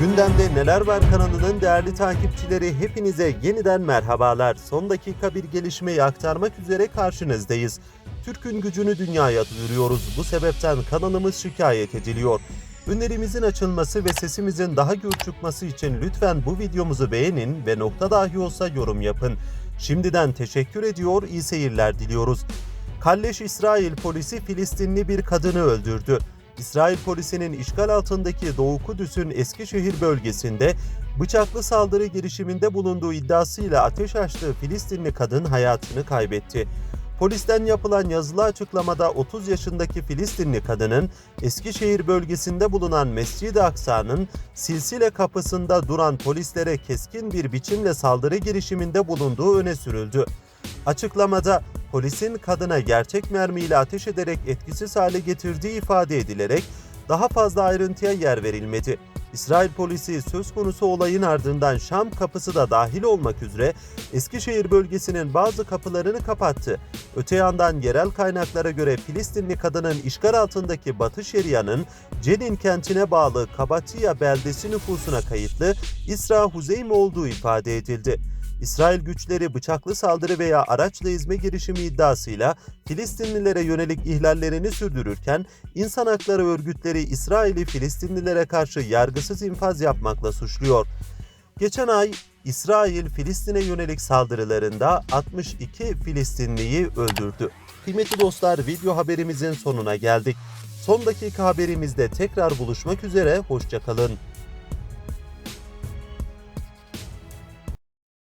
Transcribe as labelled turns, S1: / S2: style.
S1: Gündemde Neler Var kanalının değerli takipçileri hepinize yeniden merhabalar. Son dakika bir gelişmeyi aktarmak üzere karşınızdayız. Türk'ün gücünü dünyaya duyuruyoruz. Bu sebepten kanalımız şikayet ediliyor. Önerimizin açılması ve sesimizin daha gür çıkması için lütfen bu videomuzu beğenin ve nokta dahi olsa yorum yapın. Şimdiden teşekkür ediyor, iyi seyirler diliyoruz. Kalleş İsrail polisi Filistinli bir kadını öldürdü. İsrail polisinin işgal altındaki Doğu Kudüs'ün Eskişehir bölgesinde bıçaklı saldırı girişiminde bulunduğu iddiasıyla ateş açtığı Filistinli kadın hayatını kaybetti. Polisten yapılan yazılı açıklamada 30 yaşındaki Filistinli kadının Eskişehir bölgesinde bulunan Mescid-i Aksa'nın silsile kapısında duran polislere keskin bir biçimle saldırı girişiminde bulunduğu öne sürüldü. Açıklamada polisin kadına gerçek mermiyle ateş ederek etkisiz hale getirdiği ifade edilerek daha fazla ayrıntıya yer verilmedi. İsrail polisi söz konusu olayın ardından Şam kapısı da dahil olmak üzere Eskişehir bölgesinin bazı kapılarını kapattı. Öte yandan yerel kaynaklara göre Filistinli kadının işgal altındaki Batı Şeria'nın Cenin kentine bağlı Kabatiya beldesi nüfusuna kayıtlı İsra Huzeym olduğu ifade edildi. İsrail güçleri bıçaklı saldırı veya araçla ezme girişimi iddiasıyla Filistinlilere yönelik ihlallerini sürdürürken insan hakları örgütleri İsrail'i Filistinlilere karşı yargısız infaz yapmakla suçluyor. Geçen ay İsrail Filistin'e yönelik saldırılarında 62 Filistinliyi öldürdü. Kıymetli dostlar video haberimizin sonuna geldik. Son dakika haberimizde tekrar buluşmak üzere, hoşçakalın.